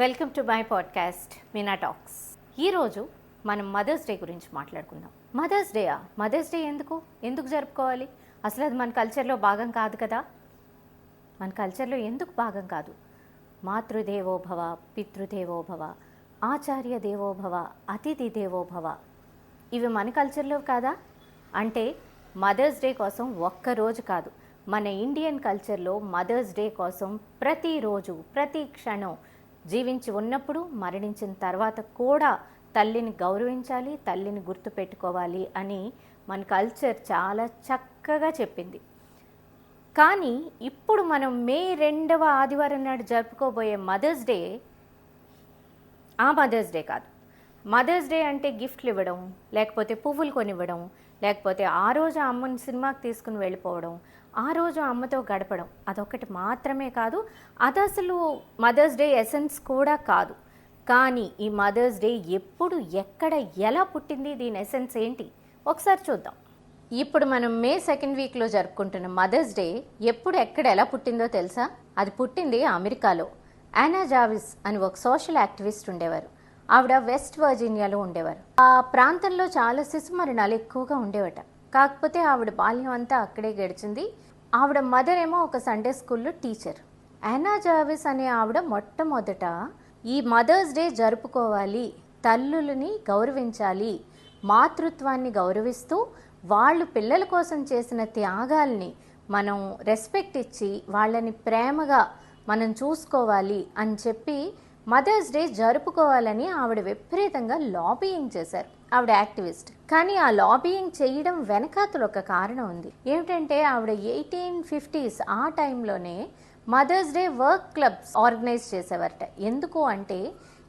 Welcome to my podcast Meena talks. ఈరోజు మనం mothers day గురించి మాట్లాడుకుందాం. మదర్స్ డేయా మదర్స్ డే ఎందుకు? ఎందుకు జరుపుకోవాలి? అసలు అది మన కల్చర్లో భాగం కాదు కదా? మన కల్చర్లో ఎందుకు భాగం కాదు? మాతృదేవోభవ పితృదేవోభవ ఆచార్య దేవోభవ అతిథి దేవోభవ. ఇవి మన కల్చర్లో కాదా? అంటే మదర్స్ డే కోసం ఒక్క రోజు కాదు. మన ఇండియన్ కల్చర్లో మదర్స్ డే కోసం ప్రతిరోజు ప్రతి క్షణం జీవించి ఉన్నప్పుడు మరణించిన తర్వాత కూడా తల్లిని గౌరవించాలి తల్లిని గుర్తుపెట్టుకోవాలి అని మన కల్చర్ చాలా చక్కగా చెప్పింది. కానీ ఇప్పుడు మనం మే రెండవ ఆదివారం నాడు జరుపుకోబోయే మదర్స్ డే ఆ మదర్స్ డే కాదు. మదర్స్ డే అంటే గిఫ్ట్లు ఇవ్వడం లేకపోతే పువ్వులు కొనివ్వడం లేకపోతే ఆ రోజు అమ్మని సినిమాకి తీసుకుని వెళ్ళిపోవడం ఆ రోజు అమ్మతో గడపడం అదొకటి మాత్రమే కాదు అది అసలు మదర్స్ డే ఎసెన్స్ కూడా కాదు. కానీ ఈ మదర్స్ డే ఎప్పుడు ఎక్కడ ఎలా పుట్టింది దీని ఎసెన్స్ ఏంటి? ఒకసారి చూద్దాం. ఇప్పుడు మనం మే సెకండ్ వీక్లో జరుపుకుంటున్న మదర్స్ డే ఎప్పుడు ఎక్కడ ఎలా పుట్టిందో తెలుసా? అది పుట్టింది అమెరికాలో. యానా జావిస్ అని ఒక సోషల్ యాక్టివిస్ట్ ఉండేవారు. ఆవిడ వెస్ట్ వర్జీనియాలో ఉండేవారు. ఆ ప్రాంతంలో చాలా శిశు మరణాలు ఎక్కువగా ఉండేవట. కాకపోతే ఆవిడ బాల్యం అంతా అక్కడే గడిచింది. ఆవిడ మదర్ ఏమో ఒక సండే స్కూల్లో టీచర్. యానా జావిస్ అనే ఆవిడ మొట్టమొదట ఈ మదర్స్ డే జరుపుకోవాలి తల్లులని గౌరవించాలి మాతృత్వాన్ని గౌరవిస్తూ వాళ్ళు పిల్లల కోసం చేసిన త్యాగాల్ని మనం రెస్పెక్ట్ ఇచ్చి వాళ్ళని ప్రేమగా మనం చూసుకోవాలి అని చెప్పి మదర్స్ డే జరుపుకోవాలని ఆవిడ విపరీతంగా లాబీయింగ్ చేశారు. ఆవిడ యాక్టివిస్ట్. కానీ ఆ లాబీయింగ్ చేయడం వెనకాతలు ఒక కారణం ఉంది. ఏమిటంటే ఆవిడ ఎయిటీన్ ఫిఫ్టీస్ ఆ టైంలోనే Mother's Day work clubs organize చేసేవారట. ఎందుకు అంటే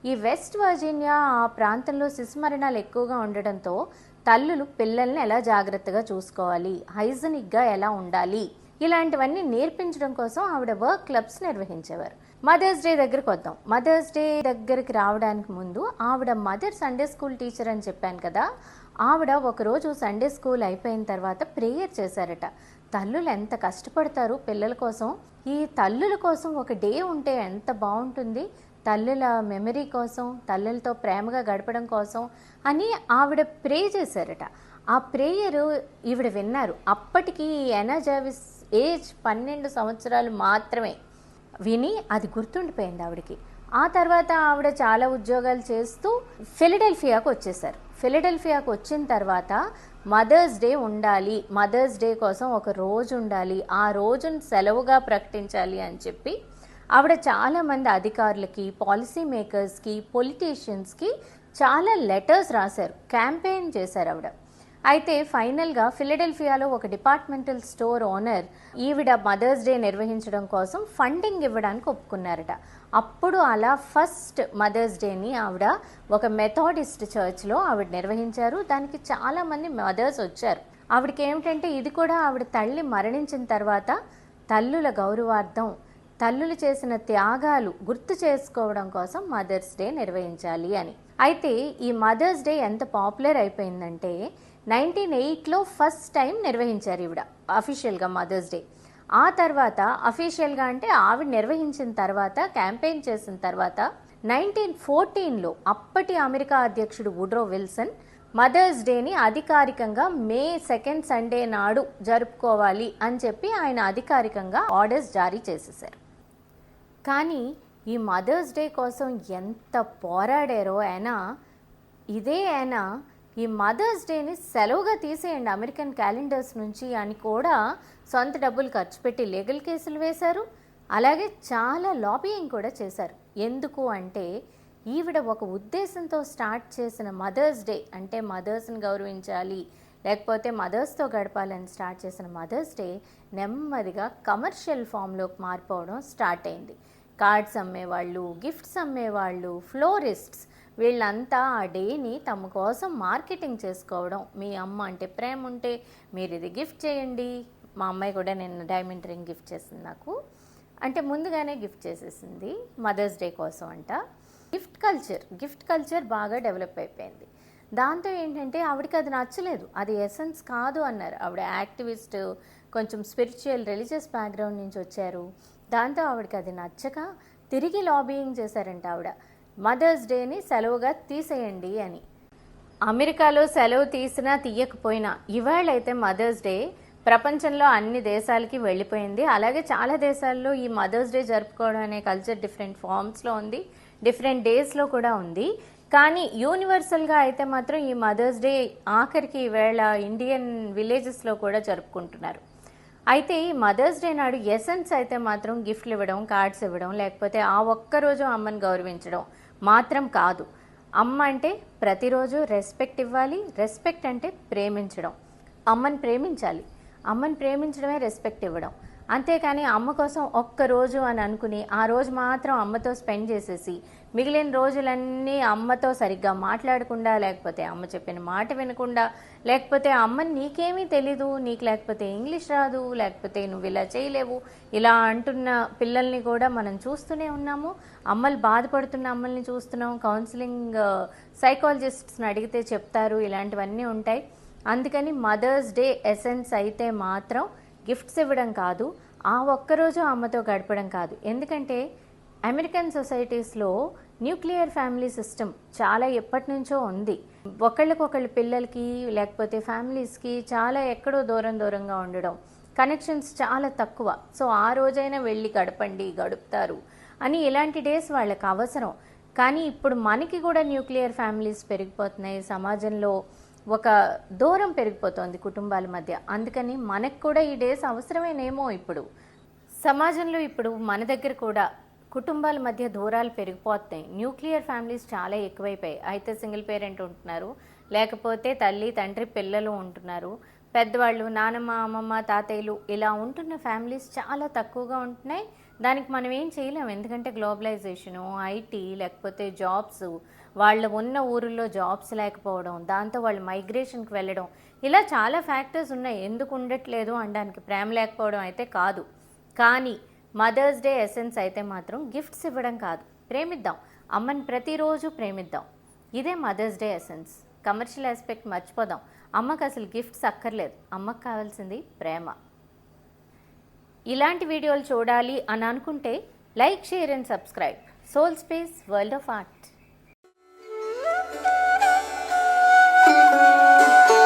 ఈ వెస్ట్ వర్జీనియా ఆ ప్రాంతంలో శిశుమరణాలు ఎక్కువగా ఉండడంతో తల్లులు పిల్లల్ని ఎలా జాగ్రత్తగా చూసుకోవాలి హైజనిక్గా ఎలా ఉండాలి ఇలాంటివన్నీ నేర్పించడం కోసం ఆవిడ వర్క్ క్లబ్స్ నిర్వహించేవారు. మదర్స్ డే దగ్గరకు వద్దాం. మదర్స్ డే దగ్గరికి రావడానికి ముందు ఆవిడ మదర్ సండే స్కూల్ టీచర్ అని చెప్పాను కదా ఆవిడ ఒకరోజు సండే స్కూల్ అయిపోయిన తర్వాత ప్రేయర్ చేశారట. తల్లులు ఎంత కష్టపడతారు పిల్లల కోసం? ఈ తల్లుల కోసం ఒక డే ఉంటే ఎంత బాగుంటుంది? తల్లుల మెమరీ కోసం తల్లులతో ప్రేమగా గడపడం కోసం అని ఆవిడ ప్రే చేశారట. ఆ ప్రేయరు ఈవిడ విన్నారు. అప్పటికి ఎనజావిస్ ఏజ్ పన్నెండు సంవత్సరాలు మాత్రమే. విని అది గుర్తుండిపోయింది ఆవిడకి. ఆ తర్వాత ఆవిడ చాలా ఉద్యోగాలు చేస్తూ ఫిలడెల్ఫియాకు వచ్చేసారు ఫిలడెల్ఫియాకు వచ్చిన తర్వాత మదర్స్ డే ఉండాలి మదర్స్ డే కోసం ఒక రోజు ఉండాలి ఆ రోజును సెలవుగా ప్రకటించాలి అని చెప్పి ఆవిడ చాలామంది అధికారులకి పాలసీ మేకర్స్కి పొలిటీషియన్స్కి చాలా లెటర్స్ రాశారు. క్యాంపెయిన్ చేశారు ఆవిడ. అయితే ఫైనల్గా ఫిలడెల్ఫియాలో ఒక డిపార్ట్మెంటల్ స్టోర్ ఓనర్ ఈవిడ మదర్స్ డే నిర్వహించడం కోసం ఫండింగ్ ఇవ్వడానికి ఒప్పుకున్నారట. అప్పుడు అలా ఫస్ట్ మదర్స్ డేని ఆవిడ ఒక మెథాడిస్ట్ చర్చ్లో ఆవిడ నిర్వహించారు. దానికి చాలామంది మదర్స్ వచ్చారు. ఆవిడకి ఏమిటంటే ఇది కూడా ఆవిడ తల్లి మరణించిన తర్వాత తల్లుల గౌరవార్థం తల్లులు చేసిన త్యాగాలు గుర్తు చేసుకోవడం కోసం మదర్స్ డే నిర్వహించాలి అని. అయితే ఈ మదర్స్ డే ఎంత పాపులర్ అయిపోయిందంటే నైన్టీన్ ఎయిట్లో ఫస్ట్ టైం నిర్వహించారు ఈవిడ అఫీషియల్గా మదర్స్ డే. ఆ తర్వాత అఫీషియల్గా అంటే ఆవిడ నిర్వహించిన తర్వాత క్యాంపెయిన్ చేసిన తర్వాత నైన్టీన్ ఫోర్టీన్లో అప్పటి అమెరికా అధ్యక్షుడు వుడ్రో విల్సన్ మదర్స్ డేని అధికారికంగా మే సెకండ్ సండే నాడు జరుపుకోవాలి అని చెప్పి ఆయన అధికారికంగా ఆర్డర్స్ జారీ చేసేసారు కానీ ఈ మదర్స్ డే కోసం ఎంత పోరాడారో అయినా ఇదే అయినా ఈ మదర్స్ డేని సెలవుగా తీసేయండి అమెరికన్ క్యాలెండర్స్ నుంచి అని కూడా సొంత డబ్బులు ఖర్చు పెట్టి లీగల్ కేసులు వేశారు. అలాగే చాలా లాబియింగ్ కూడా చేశారు. ఎందుకు అంటే ఈవిడ ఒక ఉద్దేశంతో స్టార్ట్ చేసిన మదర్స్ డే అంటే మదర్స్ని గౌరవించాలి లేకపోతే మదర్స్తో గడపాలని స్టార్ట్ చేసిన మదర్స్ డే నెమ్మదిగా కమర్షియల్ ఫామ్లోకి మారిపోవడం స్టార్ట్ అయింది. కార్డ్స్ అమ్మేవాళ్ళు గిఫ్ట్స్ అమ్మేవాళ్ళు ఫ్లోరిస్ట్స్ వీళ్ళంతా ఆ డేని తమ కోసం మార్కెటింగ్ చేసుకోవడం. మీ అమ్మ అంటే ప్రేమ ఉంటే మీరు ఇది గిఫ్ట్ చేయండి. మా అమ్మాయి కూడా నేను డైమండ్ రింగ్ గిఫ్ట్ చేసింది నాకు. అంటే ముందుగానే గిఫ్ట్ చేసేసింది. మదర్స్ డే కోసం అంట. గిఫ్ట్ కల్చర్ గిఫ్ట్ కల్చర్ బాగా డెవలప్ అయిపోయింది. దాంతో ఏంటంటే ఆవిడకి అది నచ్చలేదు. అది ఎసెన్స్ కాదు అన్నారు. ఆవిడ యాక్టివిస్ట్ కొంచెం స్పిరిచువల్ రిలీజియస్ బ్యాక్గ్రౌండ్ నుంచి వచ్చారు. దాంతో ఆవిడకి అది నచ్చక తిరిగి లాబీయింగ్ చేశారంట ఆవిడ. మదర్స్ డేని సెలవుగా తీసేయండి అని. అమెరికాలో సెలవు తీసినా తీయకపోయినా ఇవాళైతే మదర్స్ డే ప్రపంచంలో అన్ని దేశాలకి వెళ్ళిపోయింది. అలాగే చాలా దేశాల్లో ఈ మదర్స్ డే జరుపుకోవడం అనే కల్చర్ డిఫరెంట్ ఫామ్స్లో ఉంది డిఫరెంట్ డేస్లో కూడా ఉంది. కానీ యూనివర్సల్గా అయితే మాత్రం ఈ మదర్స్ డే ఆఖరికి ఈవేళ ఇండియన్ విలేజెస్లో కూడా జరుపుకుంటున్నారు. అయితే ఈ మదర్స్ డే నాడు ఎసెన్స్ అయితే మాత్రం గిఫ్ట్లు ఇవ్వడం కార్డ్స్ ఇవ్వడం లేకపోతే ఆ ఒక్కరోజు అమ్మని గౌరవించడం మాత్రం కాదు. అమ్మ అంటే ప్రతిరోజు రెస్పెక్ట్ ఇవ్వాలి రెస్పెక్ట్ అంటే ప్రేమించడం. అమ్మని ప్రేమించాలి. అమ్మని ప్రేమించడమే రెస్పెక్ట్ ఇవ్వడం. అంతేకాని అమ్మ కోసం ఒక్క రోజు అని అనుకుని ఆ రోజు మాత్రం అమ్మతో స్పెండ్ చేసేసి మిగిలిన రోజులన్నీ అమ్మతో సరిగ్గా మాట్లాడకుండా లేకపోతే అమ్మ చెప్పిన మాట వినకుండా లేకపోతే అమ్మని నీకేమీ తెలీదు నీకు లేకపోతే ఇంగ్లీష్ రాదు లేకపోతే నువ్వు ఇలా చేయలేవు ఇలా అంటున్న పిల్లల్ని కూడా మనం చూస్తూనే ఉన్నాము. అమ్మలు బాధపడుతున్న అమ్మల్ని చూస్తున్నాం. కౌన్సిలింగ్ సైకాలజిస్ట్స్ని అడిగితే చెప్తారు. ఇలాంటివన్నీ ఉంటాయి. అందుకని మదర్స్ డే ఎసెన్స్ అయితే మాత్రం గిఫ్ట్స్ ఇవ్వడం కాదు ఆ ఒక్కరోజు అమ్మతో గడపడం కాదు. ఎందుకంటే అమెరికన్ సొసైటీస్లో న్యూక్లియర్ ఫ్యామిలీ సిస్టమ్ చాలా ఎప్పటి నుంచో ఉంది. ఒకళ్ళకొకళ్ళ పిల్లలకి లేకపోతే ఫ్యామిలీస్కి చాలా ఎక్కడో దూరం దూరంగా ఉండడం కనెక్షన్స్ చాలా తక్కువ. సో ఆ రోజైనా వెళ్ళి గడపండి గడుపుతారు అని ఇలాంటి డేస్ వాళ్ళకి అవసరం. కానీ ఇప్పుడు మనకి కూడా న్యూక్లియర్ ఫ్యామిలీస్ పెరిగిపోతున్నాయి. సమాజంలో ఒక దూరం పెరిగిపోతోంది కుటుంబాల మధ్య. అందుకని మనకు కూడా ఈ డేస్ అవసరమేనేమో ఇప్పుడు. సమాజంలో ఇప్పుడు మన దగ్గర కూడా కుటుంబాల మధ్య దూరాలు పెరిగిపోతాయి. న్యూక్లియర్ ఫ్యామిలీస్ చాలా ఎక్కువైపోయాయి. అయితే సింగిల్ పేరెంట్ ఉంటున్నారు. లేకపోతే తల్లి తండ్రి పిల్లలు ఉంటున్నారు. పెద్దవాళ్ళు నానమ్మ అమ్మమ్మ తాతయ్యలు ఇలా ఉంటున్న ఫ్యామిలీస్ చాలా తక్కువగా ఉంటున్నాయి. దానికి మనం ఏం చేయలేం. ఎందుకంటే గ్లోబలైజేషను ఐటీ లేకపోతే జాబ్స్ వాళ్ళు ఉన్న ఊరిలో జాబ్స్ లేకపోవడం దాంతో వాళ్ళు మైగ్రేషన్కి వెళ్ళడం ఇలా చాలా ఫ్యాక్టర్స్ ఉన్నాయి. ఎందుకు ఉండట్లేదు అనడానికి ప్రేమ లేకపోవడం అయితే కాదు. కానీ మదర్స్ డే ఎసెన్స్ అయితే మాత్రం గిఫ్ట్స్ ఇవ్వడం కాదు. ప్రేమిద్దాం. అమ్మని ప్రతిరోజు ప్రేమిద్దాం. ఇదే Mother's Day essence commercial aspect మర్చిపోదాం. అమ్మకు అసలు గిఫ్ట్స్ అక్కర్లేదు. అమ్మకు కావాల్సింది ప్రేమ. ఇలాంటి వీడియోలు చూడాలి అని అనుకుంటే like share and subscribe soul space world of art